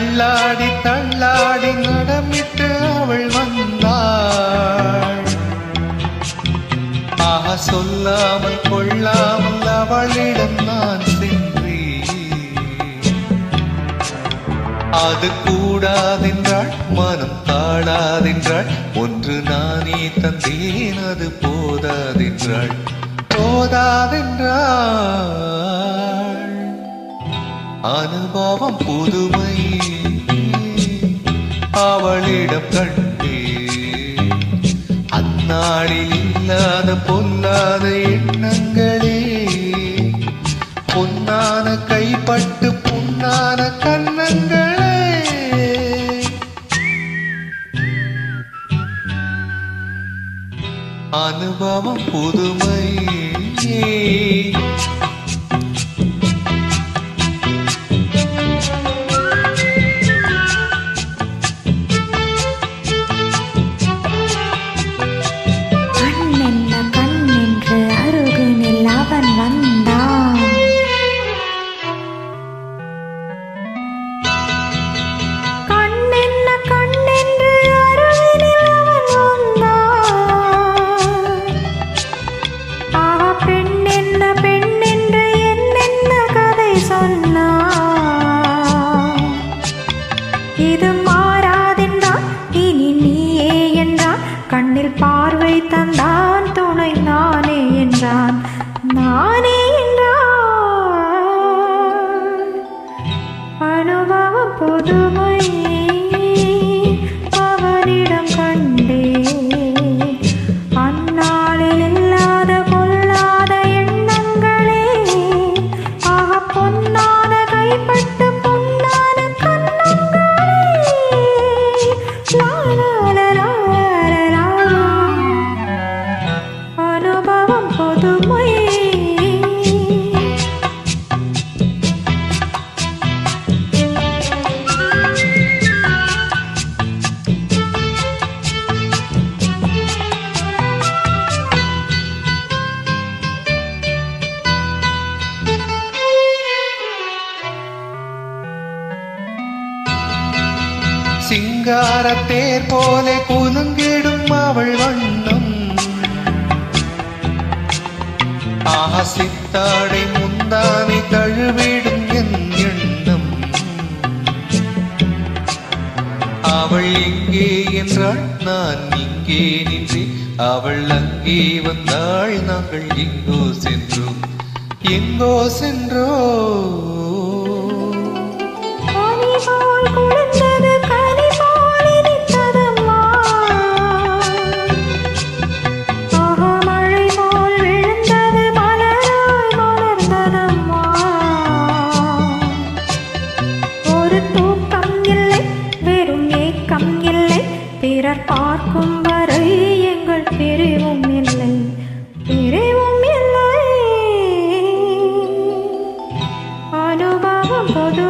தள்ளாடி தள்ளாடி நடமிட்டு அவள் வந்தாள். ஆக சொல்லாமல் கொள்ளாமல் அவளிடம் நான் சென்றேன். அது கூடாதென்றாள் மனம் தாழாதென்றாள் ஒன்று நானே தந்தேன் அது போதாதென்றாள் போதாதென்றாள் அனுபவம் புதுமை. அவளிடம் கண்டே அந்நாளில் இல்லாத பொல்லாத எண்ணங்களே பொன்னான கைப்பட்டு பொன்னான கண்ணங்களே அனுபவம் புதுமை இது மாறாதென்றான் இனி நீயே என்றான். கண்ணில் பார்வை தந்தான் துணை நானே என்றான். நானே என்றான் அனுபவம் பொது சிங்காரத்தேர் போல குலுங்கிடும் அவள் வண்ணம். ஆசித்தாடை முந்தானை தழுவிடும் என் எண்ணம். அவள் எங்கே என்றாள் நான் இங்கே நின்றேன் அவள் அங்கே வந்தாள் நாங்கள் எங்கோ சென்றோம். எங்கோ சென்றோம். todo